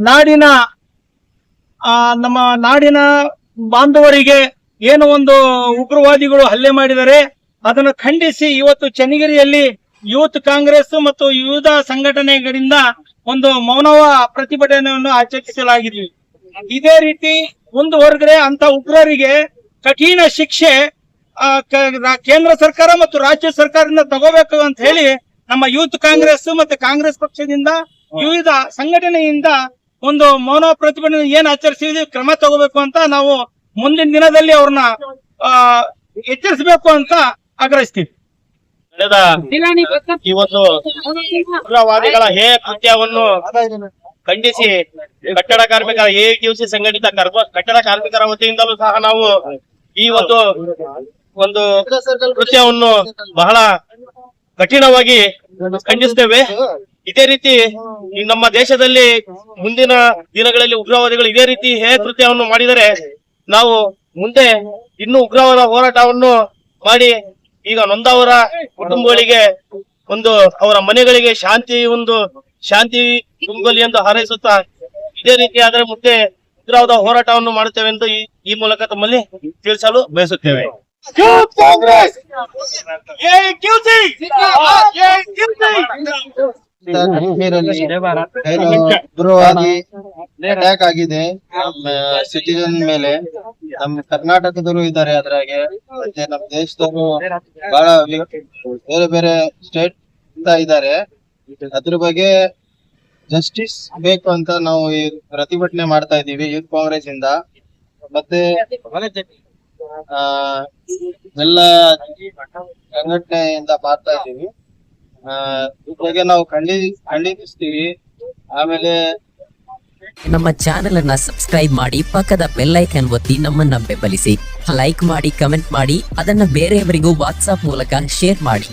ನಾಡಿನ ಆ, ನಮ್ಮ ನಾಡಿನ ಬಾಂಧವರಿಗೆ ಏನು ಒಂದು ಉಗ್ರವಾದಿಗಳು ಹಲ್ಲೆ ಮಾಡಿದರೆ ಅದನ್ನು ಖಂಡಿಸಿ ಇವತ್ತು ಚನ್ನಗಿರಿಯಲ್ಲಿ ಯೂತ್ ಕಾಂಗ್ರೆಸ್ ಮತ್ತು ವಿವಿಧ ಸಂಘಟನೆಗಳಿಂದ ಒಂದು ಮೌನವ ಪ್ರತಿಭಟನೆಯನ್ನು ಆಚರಿಸಲಾಗಿದೆ. ಇದೇ ರೀತಿ ಮುಂದುವರೆದ್ರೆ ಅಂತ ಉಗ್ರರಿಗೆ ಕಠಿಣ ಶಿಕ್ಷೆ ಕೇಂದ್ರ ಸರ್ಕಾರ ಮತ್ತು ರಾಜ್ಯ ಸರ್ಕಾರದಿಂದ ತಗೋಬೇಕು ಅಂತ ಹೇಳಿ ನಮ್ಮ ಯೂತ್ ಕಾಂಗ್ರೆಸ್ ಮತ್ತೆ ಕಾಂಗ್ರೆಸ್ ಪಕ್ಷದಿಂದ ವಿವಿಧ ಸಂಘಟನೆಯಿಂದ ಒಂದು ಮೌನ ಪ್ರತಿಭಟನೆ ಏನ್ ಆಚರಿಸಿದ್ವಿ, ಕ್ರಮ ತಗೋಬೇಕು ಅಂತ ನಾವು ಮುಂದಿನ ದಿನದಲ್ಲಿ ಅವ್ರನ್ನ ಎಚ್ಚರಿಸಬೇಕು ಅಂತ ಆಗ್ರಹಿಸ್ತೀವಿ. ಉಗ್ರವಾದಿಗಳ ಹೇ ಕೃತ್ಯವನ್ನು ಖಂಡಿಸಿ, ಕಟ್ಟಡ ಕಾರ್ಮಿಕರ, ಎ ಸಿ ಸಂಘಟಿತ ಕಟ್ಟಡ ಕಾರ್ಮಿಕರ ವತಿಯಿಂದಲೂ ಸಹ ನಾವು ಈ ಒಂದು ಒಂದು ಕೃತ್ಯವನ್ನು ಬಹಳ ಕಠಿಣವಾಗಿ ಖಂಡಿಸ್ತೇವೆ. ಇದೇ ರೀತಿ ನಮ್ಮ ದೇಶದಲ್ಲಿ ಮುಂದಿನ ದಿನಗಳಲ್ಲಿ ಉಗ್ರವಾದಿಗಳು ಇದೇ ರೀತಿ ಹೇ ಕೃತ್ಯವನ್ನು ಮಾಡಿದರೆ ನಾವು ಮುಂದೆ ಇನ್ನೂ ಉಗ್ರವಾದ ಹೋರಾಟವನ್ನು ಮಾಡಿ ಈಗ ನೊಂದವರ ಕುಟುಂಬಗಳಿಗೆ ಒಂದು ಅವರ ಮನೆಗಳಿಗೆ ಶಾಂತಿ ಒಂದು ಶಾಂತಿ ತುಂಬಲಿ ಎಂದು ಹಾರೈಸುತ್ತಾ ಇದೇ ರೀತಿ ಆದರೆ ಮುಂದೆ ಉಗ್ರವಾದ ಹೋರಾಟವನ್ನು ಮಾಡುತ್ತೇವೆ ಎಂದು ಈ- ಈ ಮೂಲಕ ತಮ್ಮಲ್ಲಿ ತಿಳಿಸಲು ಬಯಸುತ್ತೇವೆ. ಕಾಂಗ್ರೆಸ್ ಅಟ್ಯಾಕ್ ಆಗಿದೆ. ಸಿಟಿಜನ್ ಮೇಲೆ ನಮ್ ಕರ್ನಾಟಕದವರು ಇದ್ದಾರೆ ಅದ್ರಾಗೆ. ಮತ್ತೆ ನಮ್ ದೇಶದವರು ಬಹಳ ಬೇರೆ ಬೇರೆ ಸ್ಟೇಟ್ ಇದ್ದಾರೆ. ಅದ್ರ ಬಗ್ಗೆ ಜಸ್ಟಿಸ್ ಬೇಕು ಅಂತ ನಾವು ಈ ಪ್ರತಿಭಟನೆ ಮಾಡ್ತಾ ಇದೀವಿ ಯೂತ್ ಕಾಂಗ್ರೆಸ್ ಇಂದ. ಮತ್ತೆ ಆ ಎಲ್ಲ ಸಂಘಟನೆಯಿಂದ ಮಾಡ್ತಾ ಇದೀವಿ ಇದ್ರ ಬಗ್ಗೆ ನಾವು ಖಂಡಿ, ಖಂಡಿಸ್ತೀವಿ. ಆಮೇಲೆ ನಮ್ಮ ಚಾನೆಲ್ ಅನ್ನ ಸಬ್ಸ್ಕ್ರೈಬ್ ಮಾಡಿ, ಪಕ್ಕದ ಬೆಲ್ ಐಕನ್ ಒತ್ತಿ ನಮ್ಮನ್ನ ಬೆಂಬಲಿಸಿ. ಲೈಕ್ ಮಾಡಿ ಕಮೆಂಟ್ ಮಾಡಿ, ಅದನ್ನ ಬೇರೆಯವರಿಗೂ ವಾಟ್ಸ್ಆಪ್ ಮೂಲಕ ಶೇರ್ ಮಾಡಿ.